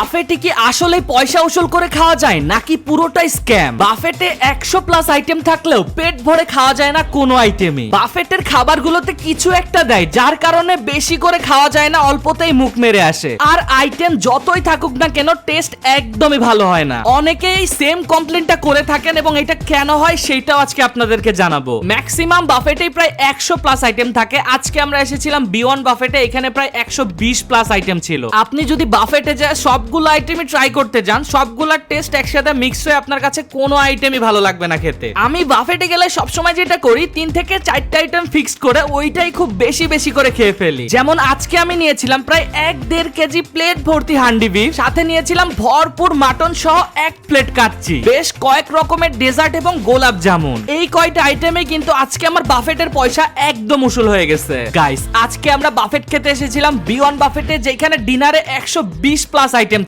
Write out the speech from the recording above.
বাফেটে কি আসলে পয়সা উসুল করে খাওয়া যায় নাকি পুরোটাই স্ক্যাম? বাফেটে একশো প্লাস আইটেম থাকলেও পেট ভরে খাওয়া যায় না কোনো আইটেমে। বাফেটের খাবারগুলোতে কিছু একটা দেয়, যার কারণে বেশি করে খাওয়া যায় না, অল্পতেই মুখ মেরে আসে। আর আইটেম যতই থাকুক না কেন, টেস্ট একদমই ভালো হয় না। অনেকেই সেম কমপ্লেনটা করে থাকেন এবং এটা কেন হয় সেটাও আজকে আপনাদেরকে জানাব। ম্যাক্সিমাম বাফেটেই প্রায় একশো প্লাস আইটেম থাকে। আজকে আমরা এসেছিলাম বিওয়ান বাফেটে, এখানে প্রায় একশো বিশ প্লাস আইটেম ছিল। আপনি যদি বাফেটে যায় সবগুলো আইটেমই ট্রাই করতে যান সবগুলোর টেস্ট একসাথে মিক্স হয়ে আপনার কাছে কোনো আইটেমই ভালো লাগবে না খেতে। আমি বাফেটে গেলে সবসময় যেটা করি, তিন থেকে চারটা আইটেম ফিক্সড করে ওইটাই খুব বেশি বেশি করে খেয়ে ফেলি। যেমন আজকে আমি নিয়েছিলাম প্রায় এক দেড় কেজি প্লেট ভর্তি হান্ডি বিফ সাথে নিয়েছিলাম ভরপুর মাটন সহ এক প্লেট কাচ্চি, বেশ কয়েক রকমের ডেজার্ট এবং গোলাপ জামুন। এই কয়টা আইটেমে কিন্তু আজকে আমার বাফেটের পয়সা একদম উসুল হয়ে গেছে। গাইস আজকে আমরা বাফেট খেতে এসেছিলাম বি ওয়ান বাফেটে যেখানে ডিনারে একশো বিশ প্লাস আইটেম